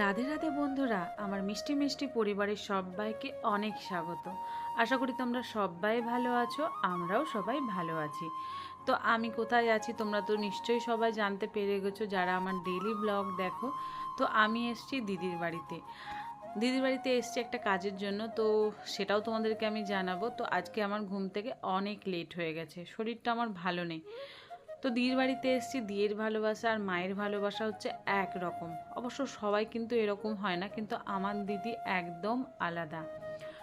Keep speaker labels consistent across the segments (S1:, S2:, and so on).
S1: রাধে রাধে বন্ধুরা, আমার মিষ্টি মিষ্টি পরিবারের সবাইকে অনেক স্বাগত। আশা করি তোমরা সবাই ভালো আছো, আমরাও সবাই ভালো আছি। তো আমি কোথায় আছি তোমরা তো নিশ্চয়ই সবাই জানতে পেরে গেছো, যারা আমার ডেলি ব্লগ দেখো, তো আমি এসছি দিদির বাড়িতে। দিদির বাড়িতে এসছি একটা কাজের জন্য, তো সেটাও তোমাদেরকে আমি জানাব। তো আজকে আমার ঘুম থেকে অনেক লেট হয়ে গেছে, শরীরটা আমার ভালো নেই। তো দিয়ের বাড়িতে এসেছি দিয়ের ভালোবাসা আর মায়ের ভালোবাসা হচ্ছে এক রকম অবশ্য সবাই কিন্তু এরকম হয় না, কিন্তু আমার দিদি একদম আলাদা।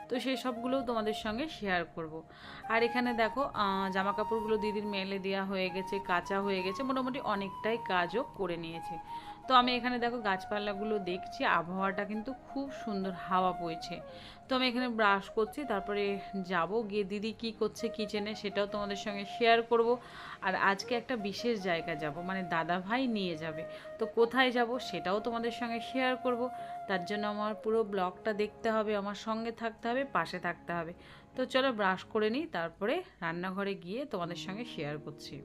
S1: তো সেই সবগুলোও তোমাদের সঙ্গে শেয়ার করব। আর এখানে দেখো জামা কাপড়গুলো দিদির মেলে দেওয়া হয়ে গেছে, কাঁচা হয়ে গেছে, মোটামুটি অনেকটাই কাজও করে নিয়েছে। তো আমি এখানে দেখো গাছপালাগুলো দেখছি, আবহাওয়াটা কিন্তু খুব সুন্দর হাওয়া বইছে। তো আমি এখানে ব্রাশ করছি, তারপরে যাব, গিয়ে দিদি কি করছে কিচেনে সেটাও তোমাদের সঙ্গে শেয়ার করব। আর আজকে একটা বিশেষ জায়গা যাব মানে দাদা ভাই নিয়ে যাবে। তো কোথায় যাব সেটাও তোমাদের সঙ্গে শেয়ার করব। তার জন্য আমার পুরো ব্লগটা দেখতে হবে, আমার সঙ্গে থাকতে হবে, পাশে থাকতে হবে। তো চলো ব্রাশ করে নিই, তারপরে রান্নাঘরে গিয়ে তোমাদের সঙ্গে শেয়ার করছি।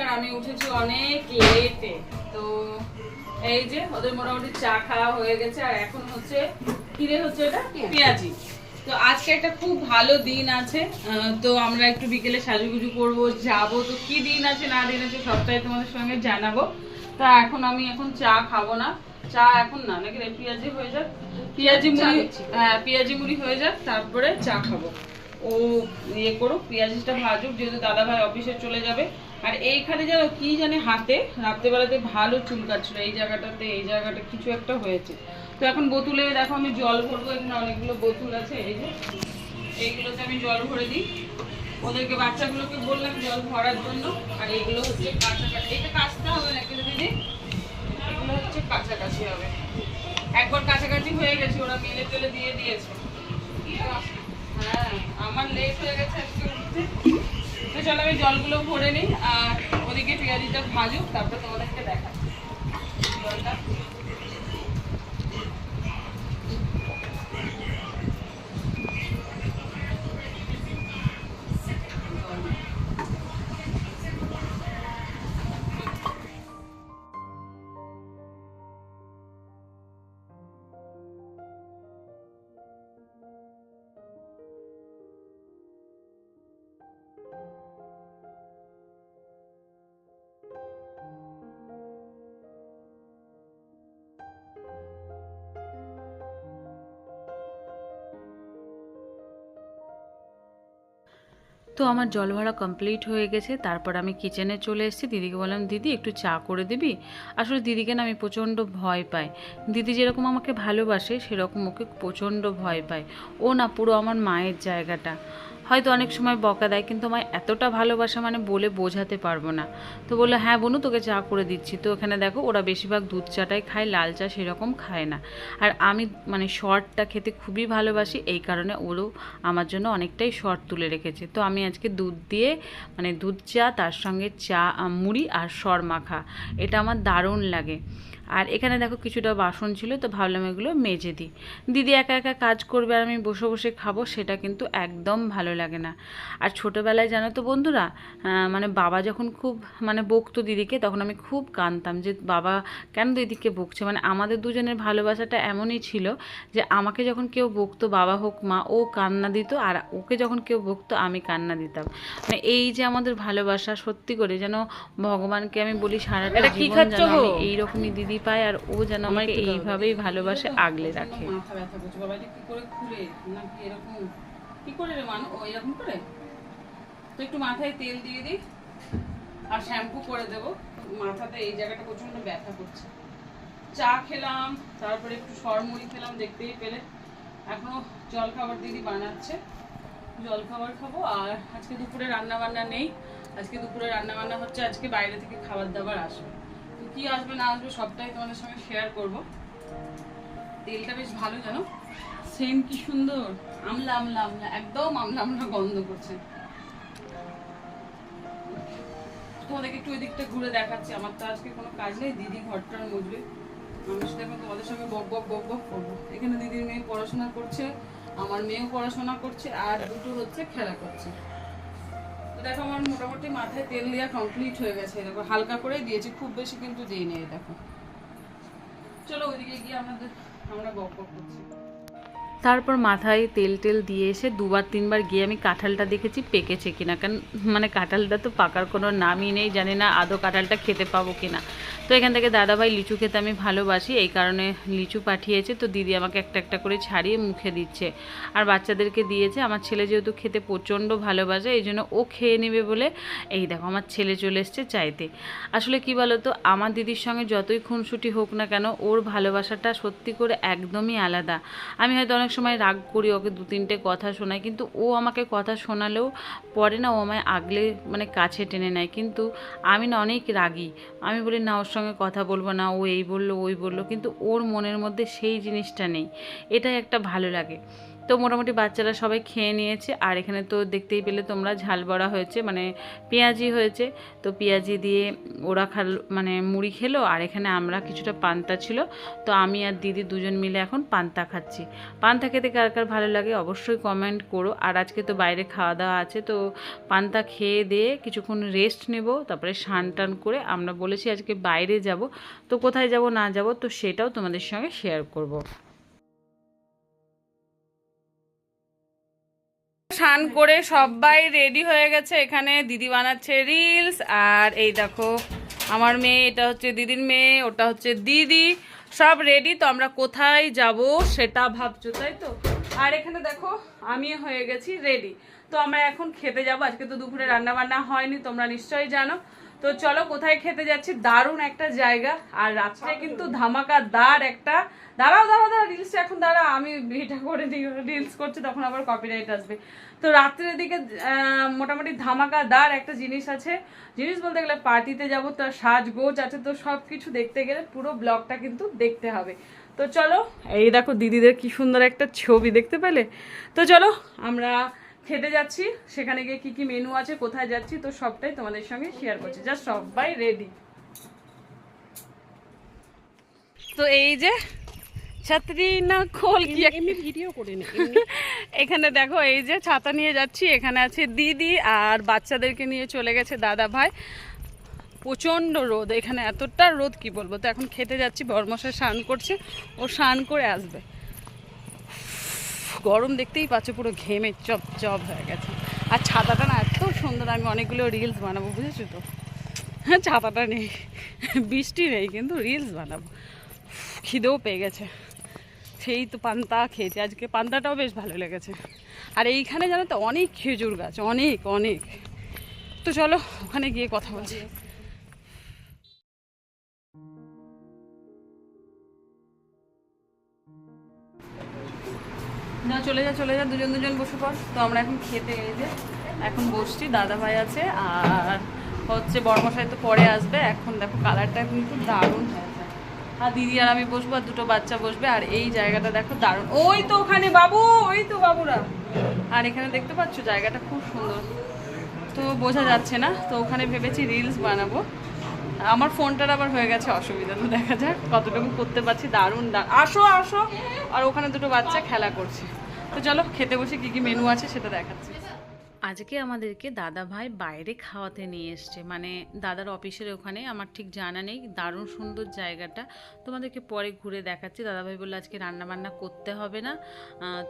S1: আর আমি উঠেছি অনেক লেটে তো এই যে ওদের মোটামুটি চা খাওয়া হয়ে গেছে আর এখন হচ্ছে কিরে হচ্ছে এটা পেঁয়াজি। তো আজকে একটা খুব ভালো দিন আছে। তো আমরা একটু বিকেলে সাজুগুজু করব যাব। তো কি দিন আছে না দিন আছে সবটাই তোমাদের সঙ্গে জানাব। তা এখন আমি এখন চা খাব না। চা এখন না নাকি পেঁয়াজি হয়ে যাক। পেঁয়াজি মুড়ি হ্যাঁ পেঁয়াজি মুড়ি হয়ে যাক তারপরে চা খাব। ও ইয়ে করুক পেঁয়াজিটা ভাজুক যেহেতু দাদা ভাই অফিসে চলে যাবে। আর এইখানে যেন কি জানে হাতে, রাত্রেবেলাতে ভালো চুল কাটছিল এই জায়গাটাতে, এই জায়গাটা কিছু একটা হয়েছে। তো এখন বোতলে, দেখো আমি জল ভরবো, এখানে অনেকগুলো বোতল আছে, এই যে এইগুলোতে আমি জল ভরে দিই। ওদেরকে, বাচ্চাগুলোকে বললাম জল ভরার জন্য, আর এইগুলো হচ্ছে কাছাকাছি এটা কাছতে হবে নাকি রে দিদি এগুলো হচ্ছে কাছাকাছি হবে। একবার কাছাকাছি হয়ে গেছে, ওরা মেলে টেলে দিয়ে দিয়েছে। হ্যাঁ আমার লেট হয়ে গেছে আজকে উঠতে। চলো আমি জলগুলো ভরে নিই আর ওদিকে পেঁয়াজিটা ভাজুক তারপর তোমাদেরকে দেখাচ্ছি। তো আমার জল ভাড়া কমপ্লিট হয়ে গেছে, তারপর আমি কিচেনে চলে এসেছি। দিদিকে বললাম, দিদি, একটু চা করে দিবি? আসলে দিদিকে না আমি প্রচণ্ড ভয় পাই। দিদি যেরকম আমাকে ভালোবাসে, সেরকম ওকে প্রচণ্ড ভয় পায় ও না পুরো আমার মায়ের জায়গাটা। হয়তো অনেক সময় বকা দেয়, কিন্তু আমায় এতটা ভালোবাসা মানে বলে বোঝাতে পারব না। তো বলল হ্যাঁ বনু, তোকে চা করে দিচ্ছি। তো এখানে দেখো, ওরা বেশিরভাগ দুধ চাটাই খায়, লাল চা সেরকম খায় না। আর আমি মানে শর্টটা খেতে খুবই ভালোবাসি, এই কারণে ওরও আমার জন্য অনেকটাই শর্ট তুলে রেখেছে। তো আমি আজকে দুধ দিয়ে মানে দুধ চা, তার সঙ্গে চা মুড়ি আর সর মাখা এটা আমার দারুণ লাগে। আর এখানে দেখো কিছুটা বাসন ছিল, তো ভাবলাম এগুলো মেজে দিই। দিদি একা একা কাজ করবে আর আমি বসে বসে খাব, সেটা কিন্তু একদম ভালো লাগে না। আর ছোটোবেলায় জানো তো বন্ধুরা মানে বাবা যখন খুব মানে বকতো দিদিকে তখন আমি খুব কাঁদতাম যে বাবা কেন দিদিকে বকছে? মানে আমাদের দুজনের ভালোবাসাটা এমনই ছিল যে আমাকে যখন কেউ বকতো বাবা হোক মা ও কান্না দিত আর ওকে যখন কেউ বকতো আমি কান্না দিতাম। মানে এই যে আমাদের ভালোবাসা সত্যি করে যেন ভগবানকে আমি বলি সারাটা জীবন যেন আমি এইরকমই দিদি পায় আর ও যেন আমাকে এইভাবেই ভালোবাসে আগলে রাখে।
S2: মাথা ব্যথা করছে। বাবা কি করে খুলে এরকম কি করে রে মানু? ও এরকম করে? তো একটু মাথায় তেল দিয়ে দিই আর শ্যাম্পু করে দেবো। মাথাতে এই জায়গাটা প্রচণ্ড ব্যথা করছে। চা খেলাম, তারপরে একটু সরমুড়ি খেলাম, দেখতেই পেলে। এখনও জল খাবার দিদি বানাচ্ছে। জল খাবার খাব আর আজকে দুপুরে রান্না বান্না নেই। আজকে দুপুরে রান্না বান্না হচ্ছে আজকে বাইরে থেকে খাবার দাবার আসবে। তো কি আসবে না আসবে সবটাই তোমাদের সঙ্গে শেয়ার করব। তেলটা বেশ ভালো জানো? সেন্ট কি সুন্দর? আমলা আমলা আমলা, একদম আমলা আমলা গন্ধ করছে। তোমাদেরকে একটু ওই দিকটা ঘুরে দেখাচ্ছি। আমার তো আজকে কোনো কাজ নেই, দিদি ঘরটার মুজবে আমি সেটা এখন তোমাদের সঙ্গে বক বক বক বক করব। এখানে দিদির মেয়ে পড়াশোনা করছে, আমার মেয়েও পড়াশোনা করছে, আর দুটো হচ্ছে খেলা করছে। তো দেখো, আমার মোটামুটি মাথায় তেল দেওয়া কমপ্লিট হয়ে গেছে। দেখো, হালকা করে দিয়েছি, খুব বেশি কিন্তু দিই নেই দেখো। চলো, ওইদিকে গিয়ে আমাদের আমরা বক বক করছি
S1: তারপর মাথায় তেল টেল দিয়ে এসে দুবার, তিনবার গিয়ে আমি কাঁঠালটা দেখেছি, পেকেছে কিনা। কারণ মানে কাঁঠালটা তো পাকার কোনো নামই নেই, জানি না আদৌ কাঁঠালটা খেতে পাবো কিনা। তো এখান থেকে দাদাভাই লিচু খেতে আমি ভালোবাসি, এই কারণে লিচু পাঠিয়েছে। তো দিদি আমাকে একটা একটা করে ছাড়িয়ে মুখে দিচ্ছে। আর বাচ্চাদেরকে দিয়েছে, আমার ছেলে যেহেতু খেতে প্রচণ্ড ভালোবাসে, এই জন্য ও খেয়ে নেবে বলে, এই দেখো আমার ছেলে চলে এসছে চাইতে। আসলে কি বলতো, আমার দিদির সঙ্গে যতই খুনসুটি হোক না কেন, ওর ভালোবাসাটা সত্যি করে একদমই আলাদা। আমি হয়তো অনেক সময় রাগ করি, ওকে দু তিনটে কথা শোনাই, কিন্তু ও আমাকে কথা শোনালেও পরে না ও আমায় আগলে মানে কাছে টেনে নেয়। কিন্তু আমি না অনেক রাগি। আমি বলি, না, ওর সঙ্গে কথা বলব না, ও এই বলল, ওই বলল। কিন্তু ওর মনের মধ্যে সেই জিনিসটা নেই। এটাই একটা ভালো লাগে। তো মোটামুটি বাচ্চারা সবাই খেয়ে নিয়েছে। আর এখানে তো দেখতেই পেলে তোমরা ঝাল বড়া হয়েছে মানে পেঁয়াজি হয়েছে। তো পেঁয়াজি দিয়ে ওরা খাল মানে মুড়ি খেলো, আর এখানে আমরা কিছুটা পান্তা ছিল। তো আমি আর দিদি দুজন মিলে এখন পান্তা খাচ্ছি। পান্তা খেতে কার কার ভালো লাগে অবশ্যই কমেন্ট করো। আর আজকে তো বাইরে খাওয়া দাওয়া আছে, তো পান্তা খেয়ে দিয়ে কিছুক্ষণ রেস্ট নেব, তারপরে স্নান টান করে আমরা বলেছি আজকে বাইরে যাব। তো কোথায় যাব না যাব, তো সেটাও তোমাদের সঙ্গে শেয়ার করব। স্নান করে সবাই রেডি হয়ে গেছে। এখানে দিদি বানাচ্ছে রিলস আর এই দেখো, আমার মেয়ে, এটা হচ্ছে দিদির মেয়ে, ওটা হচ্ছে দিদি। সব রেডি তো আমরা কোথায় যাব সেটা ভাবছ, তাই তো? আর এখানে দেখো আমি হয়ে গেছি রেডি তো আমরা এখন খেতে যাব, আজকে তো দুপুরে রান্না বান্না হয়নি, তোমরা নিশ্চয়ই জানো। তো চলো, কোথায় খেতে যাচ্ছি? দারুণ একটা জায়গা। আর রাত্রে কিন্তু ধামাকাদার একটা দাঁড়াও দাঁড়াও দাঁড়াও রিলস এখন দাঁড়া আমি এটা করে রিলস করছি, তখন আবার কপিরাইট আসবে। তো রাত্রের দিকে মোটামুটি ধামাকাদার একটা জিনিস আছে। জিনিস বলতে গেলে পার্টিতে যাব, তো সাজগোজ আছে, তো সব কিছু দেখতে গেলে পুরো ব্লগটা কিন্তু দেখতে হবে। তো চলো, এই দেখো দিদিদের কি সুন্দর একটা ছবি, দেখতে পেলে? তো চলো, আমরা খেতে যাচ্ছি সেখানে গিয়ে কি কি মেনু আছে কোথায় যাচ্ছি তো সবটাই তোমাদের সঙ্গে শেয়ার করছি। জাস্ট সবাই রেডি তো এই যে ছাত্রী না খোল কি
S3: এমনি ভিডিও করে নি
S1: এখানে দেখো এই যে ছাতা নিয়ে যাচ্ছি এখানে আছে দিদি আর বাচ্চাদেরকে নিয়ে চলে গেছে দাদা ভাই। প্রচণ্ড রোদ এখানে এতটা রোদ কি বলব? তো এখন খেতে যাচ্ছি বর্মশাই স্নান করছে ও স্নান করে আসবে। গরম দেখতেই পাচ্ছ, পুরো ঘেমে চপ চপ হয়ে গেছে। আর ছাতাটা না এত সুন্দর, আমি অনেকগুলো রিলস বানাবো, বুঝেছ তো? হ্যাঁ ছাতাটা নেই, বৃষ্টি নেই, কিন্তু রিলস বানাবো। খিদেও পেয়ে গেছে। সেই তো পান্তা খেয়েছি, আজকে পান্তাটাও বেশ ভালো লেগেছে। আর এইখানে জানো তো, অনেক খেজুর গাছ, অনেক অনেক। তো চলো, ওখানে গিয়ে কথা বলছি। না, চলে যা চলে যা, দুজন দুজন বসে পড়। তো আমরা এখন খেতে এই যে এখন বসছি দাদা ভাই আছে, আর হচ্ছে বড়মশাই তো পরে আসবে। এখন দেখো কালারটা কিন্তু দারুণ। আর দিদি আর আমি বসবো, আর দুটো বাচ্চা বসবে, আর এই জায়গাটা দেখো দারুণ। ওই তো ওখানে বাবু, ওই তো বাবুরা। আর এখানে দেখতে পাচ্ছ জায়গাটা খুব সুন্দর। তো বোঝা যাচ্ছে না, তো ওখানে ভেবেছি রিলস বানাবো। আমার ফোনটার আবার হয়ে গেছে অসুবিধা, তো দেখা যাক কতটুকু করতে পারছি। দারুণ দারুণ। আসো আসো। আর ওখানে দুটো বাচ্চা খেলা করছে। তো চলো, খেতে বসে কি কি মেনু আছে সেটা দেখাচ্ছি। আজকে আমাদেরকে দাদা ভাই বাইরে খাওয়াতে নিয়ে এসছে। মানে দাদার অফিসের ওখানে, আমার ঠিক জানা নেই, দারুণ সুন্দর জায়গাটা। তোমাদেরকে পরে ঘুরে দেখাচ্ছি। দাদা ভাই বলল, আজকে রান্না বান্না করতে হবে না।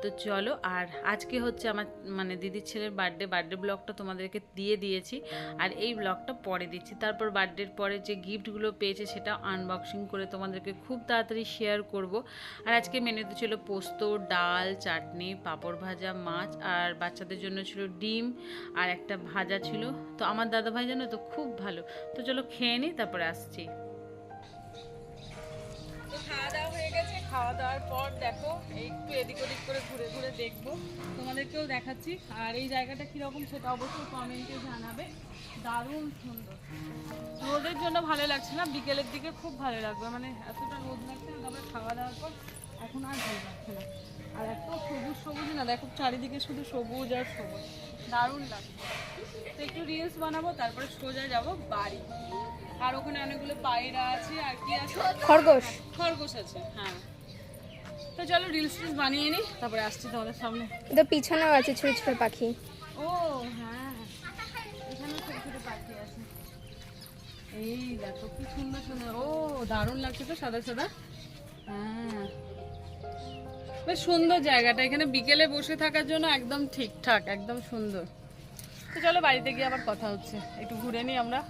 S1: তো চলো, আর আজকে হচ্ছে আমার মানে দিদির ছেলের বার্থডে বার্থডে ব্লগটা তোমাদেরকে দিয়ে দিয়েছি। আর এই ব্লগটা পরে দিচ্ছি। তারপর বার্থডের পরে যে গিফটগুলো পেয়েছে, সেটা আনবক্সিং করে তোমাদেরকে খুব তাড়াতাড়ি শেয়ার করব। আর আজকে মেনুতে ছিল পোস্ত, ডাল, চাটনি, পাঁপড় ভাজা, মাছ, আর বাচ্চাদের জন্য ছিল ডিম আর একটা ভাজা ছিল। তো আমার দাদা ভাই জানো তো খুব ভালো। তো চলো খেয়ে নিই তারপরে আসছি। খাওয়া দাওয়া হয়ে গেছে। খাওয়া দাওয়ার পর দেখো, একটু এদিক ওদিক করে ঘুরে ঘুরে দেখব। তোমাদেরকেও দেখাচ্ছি। আর এই জায়গাটা কীরকম সেটা অবশ্যই কমেন্টে জানাবে। দারুণ সুন্দর। রোদের জন্য ভালো লাগছে না, বিকেলের দিকে খুব ভালো লাগবে। মানে এতটা রোদ লাগছে তারপরে খাওয়া দাওয়ার পর
S2: এখন আর ভালো লাগছে না। আর এত সবুজ সবুজ না দেখো চারিদিকে শুধু সবুজ আর সবুজ। দারুণ লাগছে। তো একটু রিলস বানাবো তারপরে সোজা যাব বাড়ি। আর ওখানে অনেকগুলো পায়রা আছে আর কি আছে?
S3: খরগোশ।
S2: খরগোশ আছে হ্যাঁ। তো চলো রিলস টিলস বানিয়ে নিই তারপরে আসছি তোমাদের সামনে।
S3: তো পিছনেও আছে ছোট ছোট পাখি।
S2: ও হ্যাঁ। এখানে ছোট ছোট পাখি আছে। এই দেখো কি সুন্দর সুন্দর। ও দারুণ লাগছে তো সাদা সাদা। হ্যাঁ। বেশ সুন্দর জায়গাটা। এখানে বিকেলে বসে থাকার জন্য একদম ঠিকঠাক, একদম সুন্দর। তো চলো বাড়িতে গিয়ে আবার কথা হচ্ছে। একটু ঘুরে নিই আমরা।